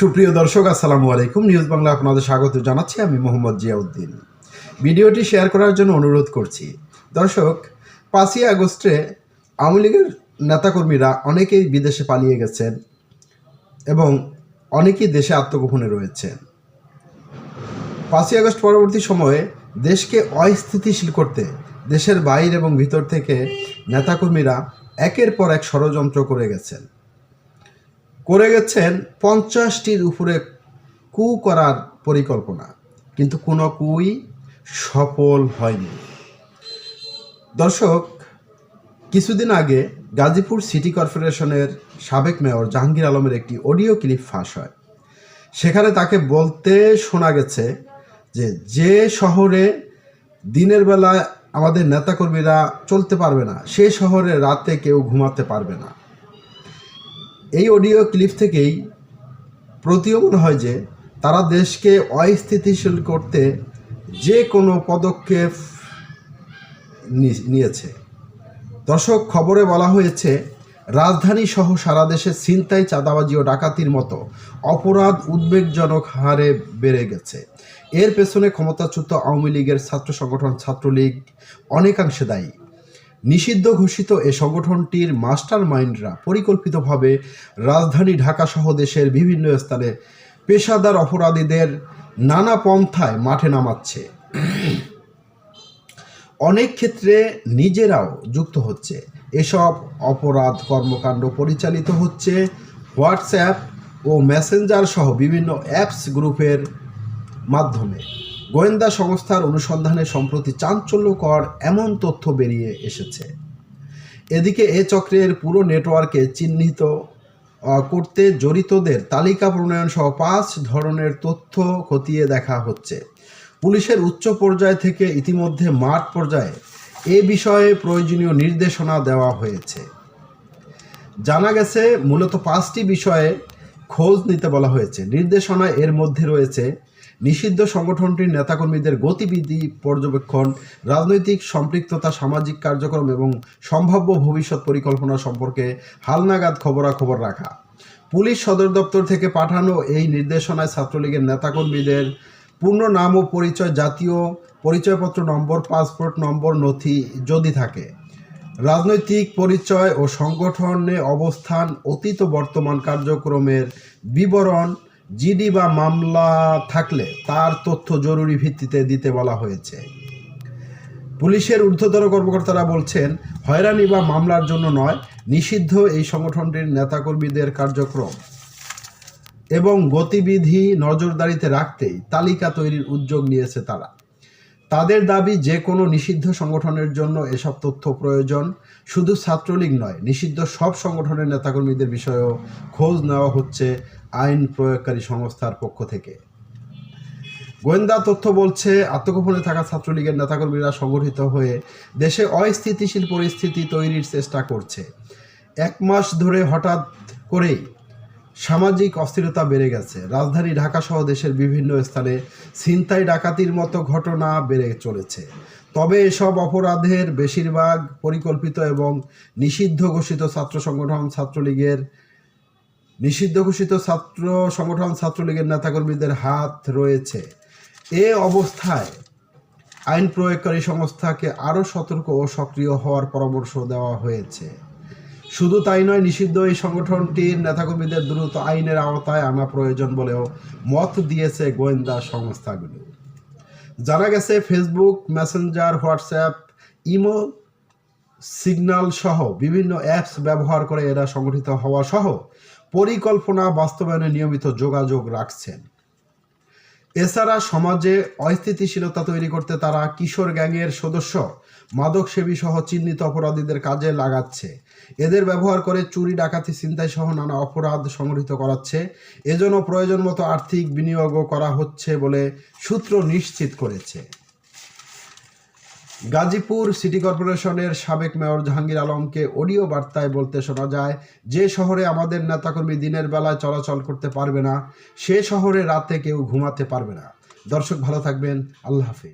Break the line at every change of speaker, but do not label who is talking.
সুপ্রিয় দর্শক, আসসালামু আলাইকুম। নিউজ বাংলা আপনাদের স্বাগত জানাচ্ছি আমি মোহাম্মদ জিয়াউদ্দিন। ভিডিওটি শেয়ার করার জন্য অনুরোধ করছি। দর্শক, পাঁচই আগস্টে আওয়ামী লীগের নেতাকর্মীরা অনেকেই বিদেশে পালিয়ে গেছেন এবং অনেকেই দেশে আত্মগোপনে রয়েছেন। পাঁচই আগস্ট পরবর্তী সময়ে দেশকে অস্থিতিশীল করতে দেশের বাইরে এবং ভিতর থেকে নেতাকর্মীরা একের পর এক ষড়যন্ত্র করে গেছেন। করে গেছেন পঞ্চাশটির উপরে কু করার পরিকল্পনা। কিন্তু কোনো কুই সফল হয়নি। দর্শক, কিছুদিন আগে গাজীপুর সিটি কর্পোরেশনের সাবেক মেয়র জাহাঙ্গীর আলমের একটি অডিও ক্লিপ ফাঁস হয়। সেখানে তাকে বলতে শোনা গেছে যে যে শহরে দিনের বেলায় আমাদের নেতাকর্মীরা চলতে পারবে না, সে শহরে রাতে কেউ ঘুমাতে পারবে না। এই অডিও ক্লিপ থেকেই প্রতীয়মান হয় যে তারা দেশকে অস্থিতিশীল করতে যে কোনো পদক্ষেপ নিয়েছে। দর্শক, খবরে বলা হয়েছে, রাজধানী সহ সারা দেশে ছিনতাই, চাঁদাবাজি ও ডাকাতির মতো অপরাধ উদ্বেগজনক হারে বেড়ে গেছে। এর পেছনে ক্ষমতাচ্যুত আওয়ামী লীগের ছাত্র সংগঠন ছাত্রলীগ অনেকাংশে দায়ী। নিষিদ্ধ ঘোষিত এ সংগঠনটির মাস্টার মাইন্ডরা পরিকল্পিতভাবে রাজধানী ঢাকা সহ দেশের বিভিন্ন স্থানে পেশাদার অপরাধীদের নানা পন্থায় মাঠে নামাচ্ছে। অনেক ক্ষেত্রে নিজেরাও যুক্ত হচ্ছে। এসব অপরাধ কর্মকাণ্ড পরিচালিত হচ্ছে হোয়াটসঅ্যাপ ও মেসেঞ্জার সহ বিভিন্ন অ্যাপস গ্রুপের মাধ্যমে। গোয়েন্দা সংস্থার অনুসন্ধানে সম্প্রতি চাঞ্চল্যকর এমন তথ্য বেরিয়ে এসেছে। এদিকে এ চক্রের পুরো নেটওয়ার্কে চিহ্নিত করতে জড়িতদের তালিকা প্রণয়ন সহ পাঁচ ধরনের তথ্য খতিয়ে দেখা হচ্ছে। পুলিশের উচ্চ পর্যায় থেকে ইতিমধ্যে মাঠ পর্যায়ে এ বিষয়ে প্রয়োজনীয় নির্দেশনা দেওয়া হয়েছে। জানা গেছে, মূলত পাঁচটি বিষয়ে খোঁজ নিতে বলা হয়েছে। নির্দেশনা এর মধ্যে রয়েছে নিষিদ্ধ সংগঠনটির নেতাকর্মীদের গতিবিধি পর্যবেক্ষণ, রাজনৈতিক সম্পৃক্ততা, সামাজিক কার্যক্রম এবং সম্ভাব্য ভবিষ্যৎ পরিকল্পনা সম্পর্কে হালনাগাদ খবরাখবর রাখা। পুলিশ সদর দপ্তর থেকে পাঠানো এই নির্দেশনায় ছাত্রলীগের নেতাকর্মীদের পূর্ণ নাম ও পরিচয়, জাতীয় পরিচয়পত্র নম্বর, পাসপোর্ট নম্বর, নথি যদি থাকে। রাজনৈতিক পরিচয় ও সংগঠনে অবস্থান, অতীত বর্তমান কার্যক্রমের বিবরণ জিডি বা মামলা থাকলে তার তথ্য জরুরি ভিত্তিতে দিতে বলা হয়েছে। পুলিশের ঊর্ধ্বতর কর্মকর্তারা বলছেন, হয়রানি বা মামলার জন্য নয়, নিষিদ্ধ এই সংগঠনটির নেতাকর্মীদের কার্যক্রম। এবং গতিবিধি নজরদারিতে রাখতেই তালিকা তৈরির উদ্যোগ নিয়েছে তারা। তাদের দাবি যে কোনো নিষিদ্ধ সংগঠনের জন্য এসব তথ্য প্রয়োজন। শুধু ছাত্রলীগ নয়, নিষিদ্ধ সব সংগঠনের নেতাকর্মীদের বিষয়েও খোঁজ নেওয়া হচ্ছে আইন প্রয়োগকারী সংস্থার পক্ষ থেকে। গোয়েন্দা তথ্য বলছে, আত্মগোপনে থাকা ছাত্রলীগের নেতাকর্মীরা সংগঠিত হয়ে দেশে অস্থিতিশীল পরিস্থিতি তৈরির চেষ্টা করছে। এক মাস ধরে হঠাৎ করেই সামাজিক অস্থিরতা বেড়ে গেছে। রাজধানী ঢাকা সহ দেশের বিভিন্ন স্থানে ছিনতাই, ডাকাতির মতো ঘটনা বেড়ে চলেছে। তবে এসব অপরাধের বেশিরভাগ পরিকল্পিত এবং নিষিদ্ধ ঘোষিত ছাত্র সংগঠন ছাত্রলীগের নিষিদ্ধ ঘোষিত ছাত্র সংগঠন ছাত্রলীগের নেতাকর্মীদের হাত রয়েছে। এ অবস্থায় আইন প্রয়োগকারী সংস্থাকে আরও সতর্ক ও সক্রিয় হওয়ার পরামর্শ দেওয়া হয়েছে। শুধু তাই নয়, নিষিদ্ধ এই সংগঠনটির নেতাকর্মীদের দ্রুত আইনের আওতায় আনা প্রয়োজন বলেও মত দিয়েছে গোয়েন্দা সংস্থাগুলি। জানা গেছে, Facebook, Messenger, WhatsApp, imo Signal সহ বিভিন্ন অ্যাপস ব্যবহার করে এরা সংগঠিত হওয়া সহ পরিকল্পনা বাস্তবায়নে নিয়মিত যোগাযোগ রাখছেন। এছাড়া সমাজে অস্থিতিশীলতা তৈরি করতে তারা কিশোর গ্যাংয়ের সদস্য। মাদক সেবী সহ চিহ্নিত অপরাধীদের কাজে লাগাচ্ছে। এদের ব্যবহার করে চুরি, ডাকাতি, ছিনতাই সহ নানা অপরাধ সংগঠিত করাচ্ছে। এজন্য প্রয়োজন মতো আর্থিক বিনিয়োগও করা হচ্ছে বলে সূত্র নিশ্চিত করেছে। গাজীপুর সিটি কর্পোরেশনের সাবেক মেয়র জাহাঙ্গীর আলমকে অডিও বার্তায় বলতে শোনা যায়, যে শহরে আমাদের নেতাকর্মী দিনের বেলায় চলাচল করতে পারবে না, সে শহরে রাতে কেউ ঘুমাতে পারবে না। দর্শক ভালো থাকবেন, আল্লাহ হাফিজ।